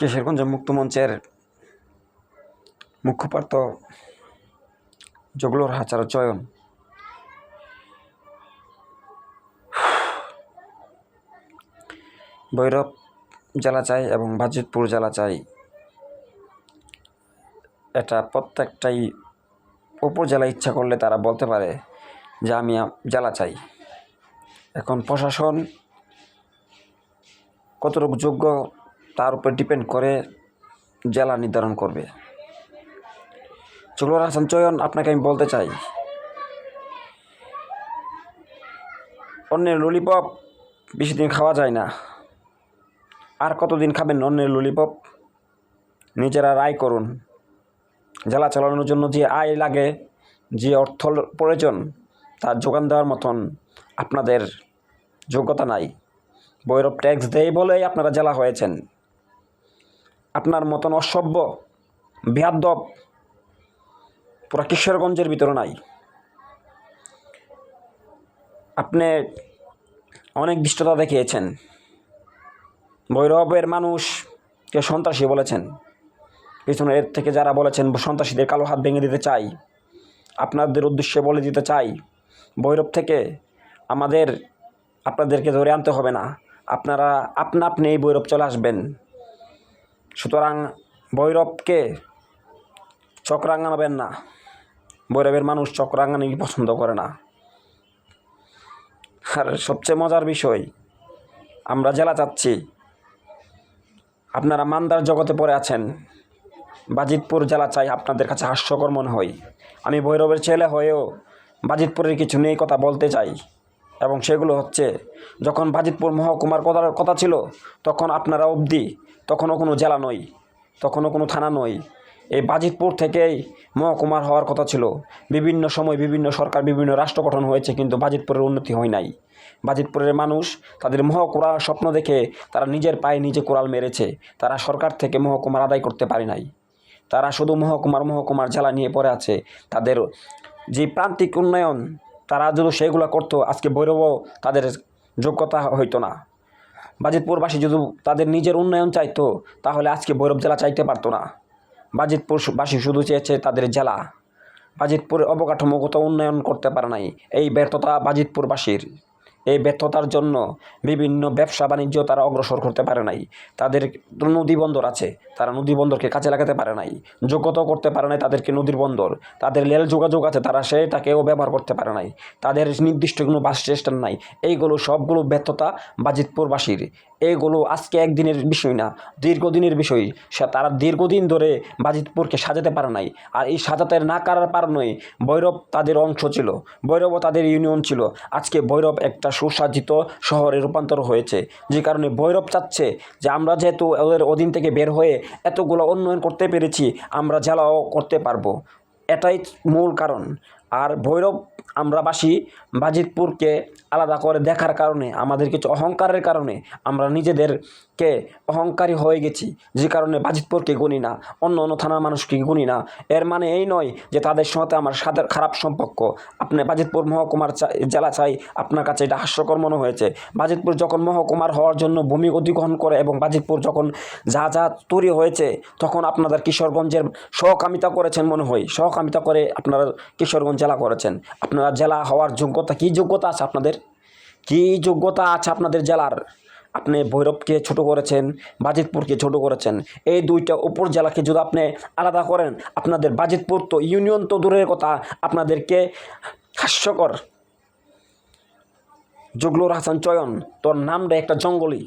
কিশোরগঞ্জ মুক্ত মঞ্চের মুখপাত্র জগলুর হাচার চয়ন? ভৈরব জেলা চাই এবং বাজিতপুর জেলা চাই। এটা প্রত্যেকটাই উপজেলা ইচ্ছা করলে তারা বলতে পারে যে আমি জেলা চাই। এখন প্রশাসন কতটুকু যোগ্য উপর ডিপেন্ড করে জেলা নির্ধারণ করবে। চুকলুর হাসান চয়ন, আপনাকে আমি বলতে চাই। অন্যের ললিপপ বেশি দিন খাওয়া যায় না। আর কতদিন খাবেন অন্যের ললিপপ নিজেরা রায় করুন। জেলা চালানোর জন্য যে আয় লাগে, যে অর্থ প্রয়োজন, তার যোগান দেওয়ার মতন আপনাদের যোগ্যতা নাই। বৈরব ট্যাক্স দেয় বলেই আপনারা জেলা হয়েছেন। আপনার মতন অসভ্য বেহাদ্দব পুরা কিশোরগঞ্জের ভিতরে নাই। আপনি অনেক দৃষ্টতা দেখিয়েছেন। ভৈরবের মানুষকে সন্ত্রাসী বলেছেন। পিছনে এর থেকে যারা বলেছেন, সন্ত্রাসীদের কালো হাত ভেঙে দিতে চাই, আপনাদের উদ্দেশ্যে বলে দিতে চাই, ভৈরব থেকে আমাদের, আপনাদেরকে ধরে আনতে হবে না। আপনারা, আপনা আপনি এই ভৈরব চলে আসবেন। সুতরাং ভৈরবকে চক্রাঙ্গানাবেন না। ভৈরবের মানুষ চক্রাঙ্গানি পছন্দ করে না। আর সবচেয়ে মজার বিষয়, আমরা জেলা চাচ্ছি। আপনারা মান্দার জগতে পড়ে আছেন। বাজিতপুর জেলা চাই আপনাদের কাছে হাস্যকর মনে হয়। আমি ভৈরবের ছেলে হয়েও বাজিতপুরের কিছু নেই কথা বলতে চাই। এবং সেগুলো হচ্ছে, যখন বাজিতপুর মহকুমার কথা কথা ছিল, তখন আপনারা অবধি তখনও কোনো জেলা নয় তখনও কোনো থানা নয় এই বাজিতপুর থেকেই মহকুমার হওয়ার কথা ছিল। বিভিন্ন সময় বিভিন্ন সরকার, বিভিন্ন রাষ্ট্র গঠন হয়েছে, কিন্তু বাজিতপুরের উন্নতি হয় নাই। বাজিতপুরের মানুষ তাদের মহকুমা স্বপ্ন দেখে তারা নিজের পায়ে নিজে কোরাল মেরেছে। তারা সরকার থেকে মহকুমার আদায় করতে পারে নাই। তারা শুধু মহকুমার মহকুমার জেলা নিয়ে পড়ে আছে। তাদের যে প্রান্তিক উন্নয়ন, তারা যদি সেগুলো করতো, আজকে বৈরব তাদের যোগ্যতা হইতো না। বাজিতপুরবাসী যদি তাদের নিজের উন্নয়ন চাইতো, তাহলে আজকে ভৈরব জেলা চাইতে পারতো না। বাজিতপুরবাসী শুধু চেয়েছে তাদের জেলা। বাজিতপুরের অবকাঠামোগত উন্নয়ন করতে পারে নাই। এই ব্যর্থতা বাজিতপুরবাসীর। এই ব্যর্থতার জন্য বিভিন্ন ব্যবসা বাণিজ্য তারা অগ্রসর করতে পারে নাই। তাদের নদী বন্দর আছে, তারা নদী বন্দরকে কাজে লাগাতে পারে নাই। যোগ্যতাও করতে পারে নাই তাদেরকে নদীর বন্দর। তাদের রেল যোগাযোগ আছে, তারা সেটাকেও ব্যবহার করতে পারে নাই। তাদের নির্দিষ্ট কোনো বাস স্টেশন নাই। এইগুলো সবগুলো ব্যর্থতা বাজিতপুরবাসীর। এইগুলো আজকে একদিনের বিষয় না, দীর্ঘদিনের বিষয়। সে তারা দীর্ঘদিন ধরে বাজিতপুরকে সাজাতে পারে নাই। আর এই সাজাতে না করার কারণে ভৈরব তাদের অংশ ছিল। ভৈরবও তাদের ইউনিয়ন ছিল। আজকে ভৈরব একটা সুসাজ্জিত শহরে রূপান্তর হয়েছে। যে কারণে ভৈরব চাচ্ছে যে আমরা যেহেতু ওদের অধীন থেকে বের হয়ে এতগুলো উন্নয়ন করতে পেরেছি, আমরা জেলাও করতে পারব। এটাই মূল কারণ। আর ভৈরব আমরাবাসী বাজিতপুরকে আলাদা করে দেখার কারণে, আমাদের কিছু অহংকারের কারণে আমরা নিজেদেরকে অহংকারী হয়ে গেছি। যে কারণে বাজিতপুরকে গুনি না, অন্য অন্য থানার মানুষকে গুনি না। এর মানে এই নয় যে তাদের সাথে আমার সাথে খারাপ সম্পর্ক। আপনি বাজিতপুর মহকুমার জেলা চাই, আপনার কাছে এটা হাস্যকর মনে হয়েছে। বাজিতপুর যখন মহকুমার হওয়ার জন্য ভূমি অধিগ্রহণ করে এবং বাজিতপুর যখন যা যা তৈরি হয়েছে, তখন আপনাদের কিশোরগঞ্জের সহকামিতা করেছেন মনে হয়। সহকামিতা করে আপনারা কিশোরগঞ্জ জেলা করেছেন। আপনারা জেলা হওয়ার যোগ্যতা, কী যোগ্যতা আছে আপনাদের? কী যোগ্যতা আছে আপনাদের জেলার? আপনি ভৈরবকে ছোট করেছেন, বাজিতপুরকে ছোট করেছেন, এই দুইটা উপর জেলাকে যদি আপনি আলাদা করেন, আপনাদের বাজিতপুর তো ইউনিয়ন তো দূরের কথা, আপনাদেরকে হাস্যকর। জগলুর হাসান চয়ন, তোর নামটা একটা জঙ্গলি।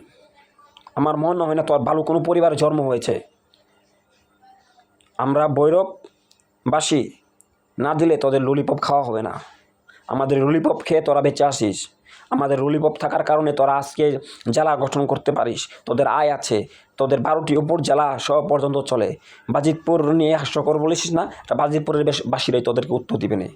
আমার মনে হয় না তোর ভালো কোনো পরিবারে জন্ম হয়েছে। আমরা ভৈরববাসী না দিলে তোদের ললিপপ খাওয়া হবে না। আমাদের ললিপপ খেয়ে তোরা বেঁচে আসিস। আমাদের ললিপপ থাকার কারণে তোরা আজকে জেলা গঠন করতে পারিস। তোদের আয় আছে। তোদের বারোটি উপর জেলা সব পর্যন্ত চলে। বাজিতপুর নিয়ে হাস্যকর বলিস না? বাজিতপুরের বাসীরাই তোদেরকে উত্তর দিবে না।